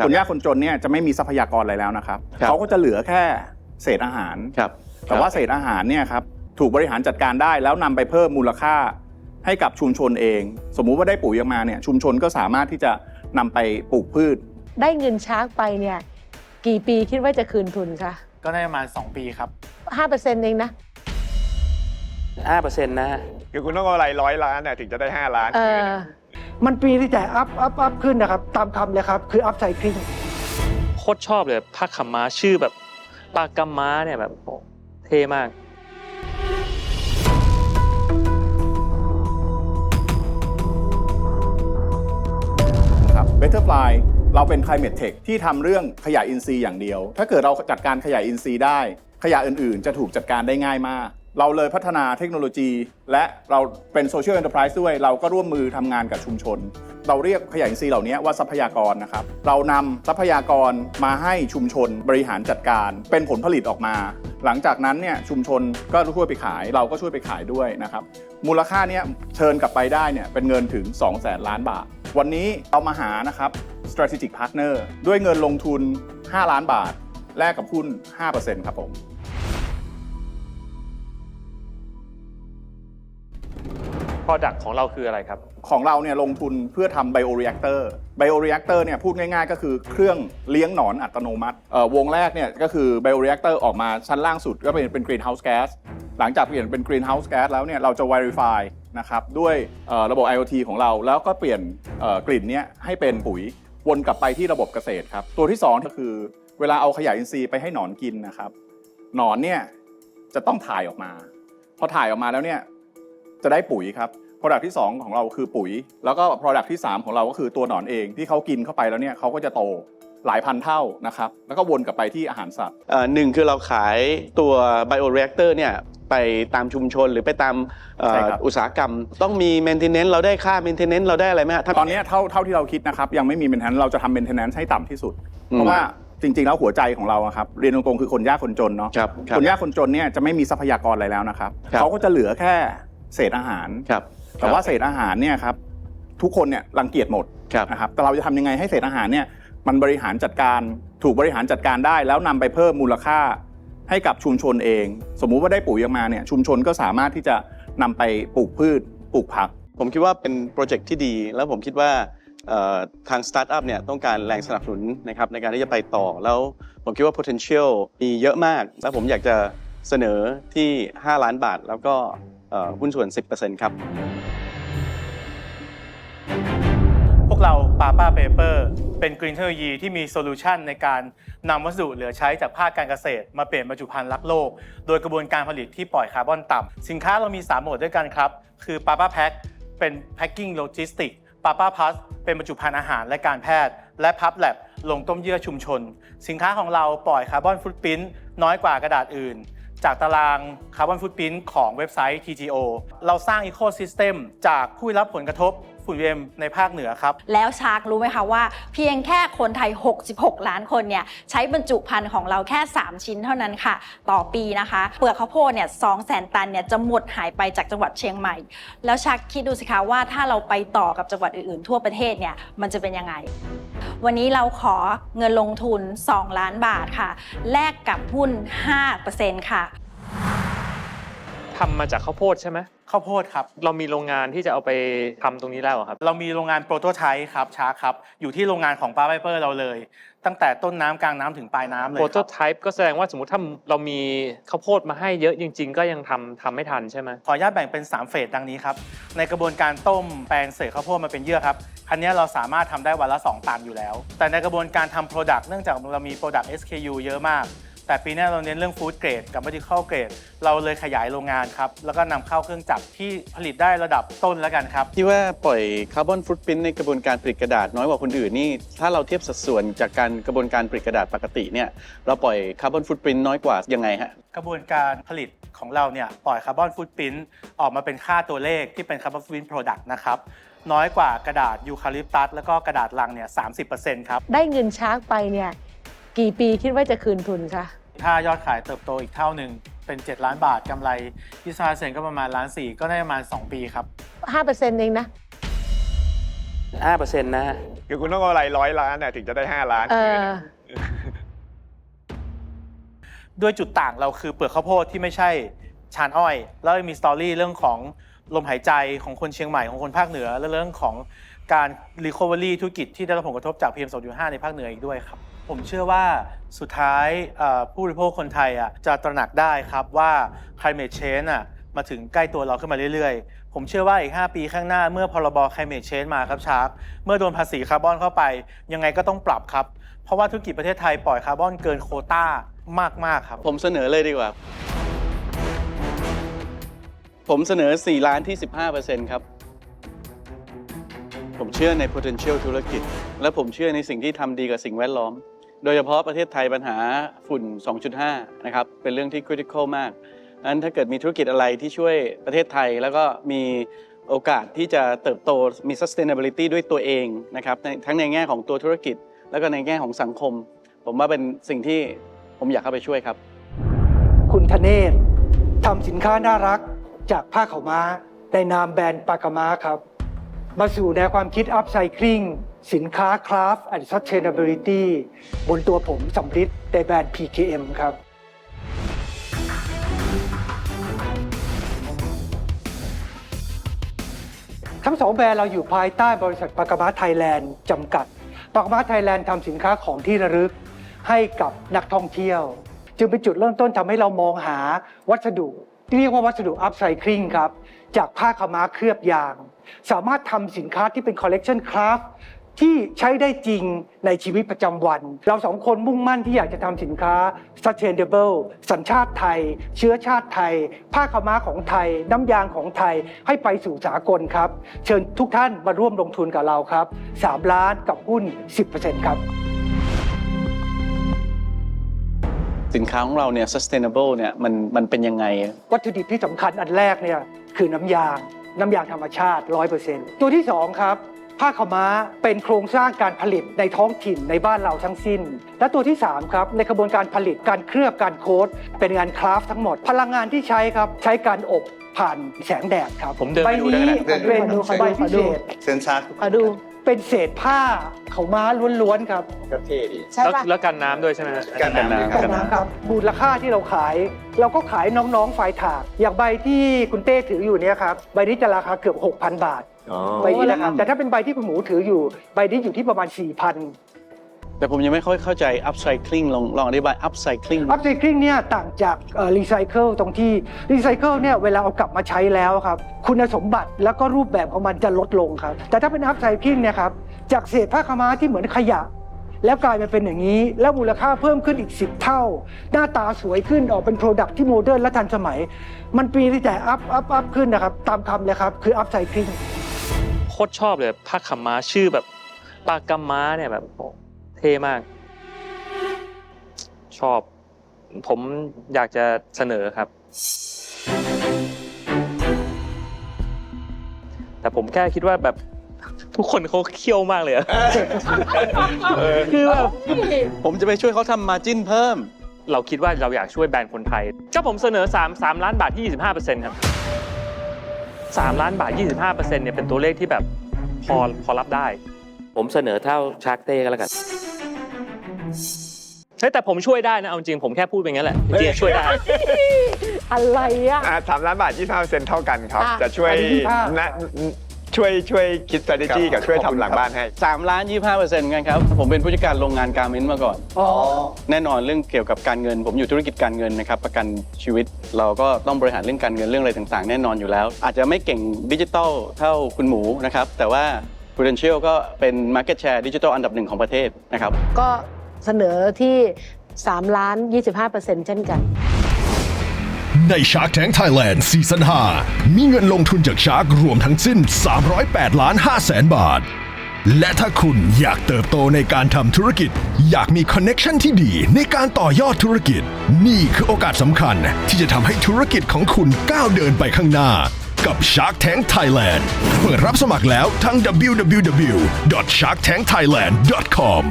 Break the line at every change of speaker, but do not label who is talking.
ครับ
คนยากคนจนเนี่ยจะไม่มีทรัพยากรอะไรแล้วนะครับ
ครับ
เขาก็จะเหลือแค่เศษอาหาร
ครับ
แต่ว่าเศษอาหารเนี่ยครับถูกบริหารจัดการได้แล้วนำไปเพิ่มมูลค่าให้กับชุมชนเอง สมมุติว่าได้ปุ๋ยออกมาเนี่ยชุมชนก็สามารถที่จะนำไปปลูกพืช
ได้เงินช้างไปเนี่ย กี่ปีคิดว่าจะคืนทุนคะ
ก็ได้ประมาณ 2 ปีครับ
ห้าเปอร์เซ็นต์เองนะ
ห้าเปอร์เซ็นต์นะฮะ
คือคุณต้องเอาอะไรร้อยล้านน่ะถึงจะได้ 5 ล้าน
เออ
มันปีที่แต่อัพอัพอัพขึ้นนะครับตามคำเลยครับคืออัพไซคลิง
โคตรชอบเลยผ้าขาวม้าชื่อแบบปลากำม้าเนี่ยแบบโอ้เท่มาก
ครับ Betterfly เราเป็น Climate Tech ที่ทำเรื่องขยะอินทรีย์อย่างเดียว ถ้าเกิดเราจัดการขยะอินทรีย์ได้ ขยะอื่นๆ จะถูกจัดการได้ง่ายมาก เราเลยพัฒนาเทคโนโลยี และเราเป็น Social Enterprise ด้วย เราก็ร่วมมือทำงานกับชุมชน เราเรียกขยะอินทรีย์เหล่านี้ว่าทรัพยากรนะครับ เรานำทรัพยากรมาให้ชุมชนบริหารจัดการ เป็นผลผลิตออกมา หลังจากนั้นเนี่ยชุมชนก็ช่วยไปขาย เราก็ช่วยไปขายด้วยนะครับ มูลค่าเนี่ยเชิญกลับไปได้เนี่ยเป็นเงินถึง 2 0 0แสนล้านบาท วันนี้เรามาหานะครับ strategic partner ด้วยเงินลงทุน 5 ล้านบาท แลกกับหุ้น5%ครับผม
Product ของเราคืออะไรครับ
ของเราเนี่ยลงทุนเพื่อทำไบโอ r ร a c เตอร์ไบโอ r ร a c เตอร์เนี่ยพูดง่ายๆ ก็คือเครื่องเลี้ยงหนอนอัตโนมัติเอ่อวงแรกเนี่ยก็คือไบโอ r ร a c เตอร์ออกมาชั้นล่างสุดก็เป็นเป็น greenhouse gas หลังจากเปลี่ยนเป็น greenhouse gas แล้วเนี่ยเราจะ verify นะครับด้วยระบบ IoT ของเราแล้วก็เปลี่ยนกลิ่นเนี้ยให้เป็นปุ๋ยวนกลับไปที่ระบบเกษตรครับ ตัวที่2ก็คือเวลาเอาขยะอินทรีย์ไปให้หนอนกินนะครับหนอนเนี่ยจะต้องถ่ายออกมา พอถ่ายออกมาแล้วเนี่ย จะได้ปุ๋ยครับ Product ที่ 2 ของเราคือปุ๋ย แล้วก็ Product ที่ 3 ของเราก็คือตัวหนอนเองที่เขากินเข้าไปแล้วเนี่ยเขาก็จะโตหลายพันเท่านะครับแล้วก็วนกลับไปที่อาหารสัตว์
เอ่อหนึ่งคือเราขายตัวไบโอ r ร a c เตอร์เนี่ยไปตามชุมชนหรือไปตามเอ่อ
ใช่ครับ
อุตสาหกรรม ต้องมี maintenance เราได้ค่า maintenance เราได้อะไรไหมฮะถ้า
ตอนเนี้ยเท่าเท่าที่เราคิดนะครับยังไม่มี maintenance เราจะทำ maintenance ให้ต่ำที่สุด
อืม
เพราะว่าจริง ๆ แล้วหัวใจของเราอะครับเรียนตรงๆคือคนยากคนจนเนาะ
ครับครับ
คนยากคนจนเนี่ยจะไม่มีทรัพยากรอะไรแล้วนะครับ
ครับ
เขาก็จะเหลือแค่ เศษอาหาร
ครับ
แต่ว่าเศษอาหารเนี่ยครับทุกคนเนี่ยรังเกียจหมด
ครับ
นะครับแต่เราจะทำยังไงให้เศษอาหารเนี่ยมันบริหารจัดการถูกบริหารจัดการได้ แล้วนำไปเพิ่มมูลค่าให้กับชุมชนเอง สมมุติว่าได้ปุ๋ยออกมาเนี่ยชุมชนก็สามารถที่จะนำไปปลูกพืชปลูกผัก
ผมคิดว่าเป็นโปรเจกต์ที่ดี แล้วผมคิดว่าเอ่อทางสตาร์ทอัพเนี่ยต้องการแรงสนับสนุนนะครับในการที่จะไปต่อแล้วผมคิดว่า potential มีเยอะมาก แล้วผมอยากจะเสนอที่ 5 ล้านบาท แล้วก็ เอ่อหุ้นส่วน 10%ครับ
พวกเราปาป้าเปเปอร์เป็นกรีนเทคโนโลยีที่มีโซลูชันในการนำวัสดุเหลือใช้จากภาคการเกษตร มาเปลี่ยนบรรจุภัณฑ์รักโลก โดยกระบวนการผลิตที่ปล่อยคาร์บอนต่ำสินค้าเรามี 3 หมวดด้วยกันครับ คือปาป้าแพ็คเป็นแพ็คกิ้งโลจิสติกปาป้าพัสเป็นบรรจุภัณฑ์อาหารและการแพทย์ และพับแลบลงต้มเยื่อชุมชน สินค้าของเราปล่อยคาร์บอนฟุตปรินต์น้อยกว่ากระดาษอื่น จากตารางคาร์บอนฟุตปรินของเว็บไซต์ TGO เราสร้างอีโค y ิสเต็มจากผู้รับผลกระทบฝุ่น PM ในภาคเหนือครับ
แล้วชาร์กรู้ไหมคะว่า เพียงแค่คนไทย 66 ล้านคนเนี่ยใช้บรรจุภัณฑ์ของเราแค่ 3 ชิ้นเท่านั้นค่ะ ต่อปีนะคะ เปลือกข้าวโพดเนี่ย2แสนตันเนี่ยจะหมดหายไปจากจังหวัดเชียงใหม่ แล้วชาร์กคิดดูสิคะว่าถ้าเราไปต่อกับจังหวัดอื่นๆ ทั่วประเทศเนี่ยมันจะเป็นยังไง วันนี้เราขอเงินลงทุน 2 ล้านบาทค่ะ แลกกับหุ้น 5%ค่ะ
ทำมาจากข้าวโพดใช่ไหม
ข้าวโพดครับ
เรามีโรงงานที่จะเอาไปทำตรงนี้แล้วเหรอครับ
เรามีโรงงานโปรโตไทป์ครับช้าครับ อยู่ที่โรงงานของป้าไบเปอร์เราเลย ตั้งแต่ต้นน้ำกลางน้ำถึงปลายน้ำเลย
โป
ค
รโต
รับ
ไทป์ก็แสดงว่าสมมติถ้าเรามีข้าวโพดมาให้เยอะจริง ๆ ก็ยังทำทำไม่ทันใช่ไหม
ขออนุญาตแบ่งเป็น 3 เฟสดังนี้ครับ ในกระบวนการต้มแปลงเศษข้าวโพดมาเป็นเยื่อครับอันนี้เราสามารถทำได้วันละ 2 ตันอยู่แล้ว แต่ในกระบวนการทำ Product เนื่องจากเรามี Product SKU เยอะมาก แต่ปีหน้าเราเน้นเรื่องฟู้ดเกรดกับ medical เกรดเราเลยขยายโรงงานครับ แล้วก็นำเข้าเครื่องจักรที่ผลิตได้ระดับต้นแล้วกันครับ
ที่ว่าปล่อยคาร์บอนฟุตปรินต์ในกระบวนการผลิตกระดาษน้อยกว่าคนอื่นนี่ถ้าเราเทียบสัดส่วนจากการกระบวนการผลิตกระดาษปกติเนี่ยเราปล่อยคาร์บอนฟุตปรินต์น้อยกว่ายังไงฮะ
กระบวนการผลิตของเราเนี่ยปล่อยคาร์บอนฟุตปรินต์ออกมาเป็นค่าตัวเลขที่เป็นคาร์บอนฟุตปรินต์โปรดักต์นะครับน้อยกว่ากระดาษยูคาลิปตัสแล้วก็กระดาษลังเนี่ยสาครับ
ได้เงินช้างไปเนี่ย กี่ปีคิดว่าจะคืนทุนคะ
ถ้ายอดขายเติบโตอีกเท่าหนึ่งเป็น 7 ล้านบาทกำไรที่ซาเซนก็ประมาณล้านสี่ก็ได้ประมาณ 2 ปีครับ
ห้าเปอร์เซ็นต์เองนะ
ห้าเปอร์เซ็นต์นะฮะ
คือคุณต้องเอาอะไรร้อยล้านน่ะถึงจะได้ 5 ล้าน
เอ
คืน
อ
น่ะ
ด้วยจุดต่างเราคือเปลือกข้าวโพดที่ไม่ใช่ชานอ้อย แล้วมีสตอรี่เรื่องของลมหายใจของคนเชียงใหม่ของคนภาคเหนือและเรื่องของ การ Recovery ธุรกิจที่ได้รับผลกระทบจาก PM 2.5 ในภาคเหนืออีกด้วยครับ ผมเชื่อว่าสุดท้ายเอ่อผู้บริโภคคนไทยอะจะตระหนักได้ครับว่า climate change อะมาถึงใกล้ตัวเราขึ้นมาเรื่อยๆ ผมเชื่อว่าอีก 5 ปีข้างหน้าเมื่อพรบ climate change มาครับชาร์กเมื่อโดนภาษีคาร์บอนเข้าไป ยังไงก็ต้องปรับครับ เพราะว่าธุรกิจประเทศไทยปล่อยคาร์บอนเกินโควต้ามากๆครับ
ผมเสนอเลยดีกว่า ผมเสนอ 4 ล้านที่ 15%ครับ ผมเชื่อใน potential ธุรกิจ และผมเชื่อในสิ่งที่ทำดีกับสิ่งแวดล้อม โดยเฉพาะประเทศไทยปัญหาฝุ่น 2.5 นะครับ เป็นเรื่องที่ critical มากนั้นถ้าเกิดมีธุรกิจอะไรที่ช่วยประเทศไทย แล้วก็มีโอกาสที่จะเติบโตมี sustainability ด้วยตัวเองนะครับในทั้งในแง่ของตัวธุรกิจ แล้วก็ในแง่ของสังคม ผมว่าเป็นสิ่งที่ผมอยากเข้าไปช่วยครับ
คุณธเนศทำสินค้าน่ารักจากผ้าขาวม้าในนามแบรนด์ปากาม้าครับ มาสู่แนวความคิด Upcycling สินค้า Craft and Sustainability บนตัวผมสำริดในแบรนด์ PKM ครับ ทั้งสองแบรนด์เราอยู่ภายใต้บริษัทปากมาไทยแลนด์จำกัดปากมาไทยแลนด์ทำสินค้าของที่ระลึกให้กับนักท่องเที่ยว จึงเป็นจุดเริ่มต้นทำให้เรามองหาวัสดุ ที่เรียกว่าวัสดุอัพไซคลิงครับ จากผ้าขาม้าเคลือบยาง สามารถทำสินค้าที่เป็นคอลเลกชันคราฟที่ใช้ได้จริงในชีวิตประจำวัน เราสองคนมุ่งมั่นที่อยากจะทำสินค้า sustainable สัญชาติไทย เชื้อชาติไทย ผ้าขาม้าของไทย น้ำยางของไทยให้ไปสู่สากลครับ เชิญทุกท่านมาร่วมลงทุนกับเราครับ 3 ล้านกับหุ้น 10%ครับ
สินค้าของเราเนี่ย sustainable เนี่ยมันมันเป็นยังไง
วัตถุดิบที่สำคัญอันแรกเนี่ยคือน้ำยาง น้ำยางธรรมชาติ 100%ตัวที่ 2 ครับ ผ้าขาวม้าเป็นโครงสร้างการผลิตในท้องถิ่นในบ้านเราทั้งสิ้น และตัวที่ 3 ครับ ในกระบวนการผลิตการเคลือบการโค้ดเป็นงานคราฟต์ทั้งหมด พลังงานที่ใช้ครับ ใช้การอบผ่านแสงแดดครับ
ผมเดิน
ใบ
ไปดูได้
นี้
ไหม
เป็น
ขอดูขอดู
ใบพิเศษ
เซนซาร์
ขอดู
เป็นเศษผ้าขาวม้าล้วนๆครับ
ก็เท่ดี
ใช่
แล้ว
ปะ
แล้วกันน้ำด้วยใช่ไหมฮะ
กันน้ำ
กันนะครับมูลค่าที่เราขาย เราก็ขายน้องๆฝ่ายถากอย่างใบที่คุณเต้ถืออยู่เนี่ยครับใบนี้จะราคาเกือบ 6,000 บาทใบนี้นะครับแต่ถ้าเป็นใบที่คุณหมูถืออยู่ ใบนี้อยู่ที่ประมาณ 4,000
แต่ผมยังไม่ค่อยเข้าใจ upcycling ลองลองอธิบาย upcycling
อัพไซคลิงเนี่ยต่างจากรีไซเคิลตรงที่รีไซเคิลเนี่ยเวลาเอากลับมาใช้แล้วครับ คุณสมบัติแล้วก็รูปแบบของมันจะลดลงครับ แต่ถ้าเป็นอัพไซคลิงเนี่ยครับจากเศษผ้าขาวม้าที่เหมือนขยะ แล้วกลายมาเป็นอย่างนี้ แล้วมูลค่าเพิ่มขึ้นอีก 10 เท่า หน้าตาสวยขึ้นออกเป็นโปรดักที่โมเดิร์นและทันสมัย มันปีที่แต่อัพอัพอัพขึ้นนะครับตามคำเลยครับคืออัพไซคลิง
โคตรชอบเลยผ้าขาวม้าชื่อแบบปากาม้าเนี่ยแบบโอ้ เท่มาก ชอบ ผมอยากจะเสนอครับ แต่ผมแค่คิดว่าแบบทุกคนเขาเคี่ยวมากเลยอะคือแบบ
ผมจะไปช่วยเขาทำ margin เพิ่ม
เราคิดว่าเราอยากช่วยแบรนด์คนไทย ก็ผมเสนอ 3 3 ล้านบาทที่ 25%ครับ 3 ล้านบาท 25%เนี่ยเป็นตัวเลขที่แบบพอพอรับได้
ผมเสนอเท่าชาร์กเต้ก็แล้วกัน
เฮ้ยแต่ผมช่วยได้นะเอาจริงผมแค่พูดไปงั้นแหละจริงๆช่วยได้
อะไรอะ
อ่าสามล้านบาท25%เท่ากันครับ
อะ
จะช่วย
อันนี้25
นะช่วยช่วยคิด strategy กับช่วยทำหลังบ้านให้
3ล้าน25%กันครับ ผมเป็นผู้จัดการโรงงานการเมนต์มาก่อน
อ๋อ
แน่นอนเรื่องเกี่ยวกับการเงิน ผมอยู่ธุรกิจการเงินนะครับ ประกันชีวิตเราก็ต้องบริหารเรื่องการเงินเรื่องอะไรต่างๆ แน่นอนอยู่แล้ว อาจจะไม่เก่งดิจิทัลเท่าคุณหมูนะครับ แต่ว่า Prudential ก็เป็น Market Share ดิจิทัลอันดับหนึ่งของประเทศนะครับ
ก็ เสนอที่ 3 ล้าน 25%เช่นกัน
ใน Shark Tank Thailand ซีซั่น5มีเงินลงทุนจาก Shark รวมทั้งสิ้น 308 ล้าน5แสนบาท และถ้าคุณอยากเติบโตในการทำธุรกิจ อยากมีคอนเน็ชันที่ดีในการต่อยอดธุรกิจ นี่คือโอกาสสำคัญที่จะทำให้ธุรกิจของคุณก้าวเดินไปข้างหน้า กับ Shark Tank Thailand เปิดรับสมัครแล้วทั้ง www.sharktankthailand.com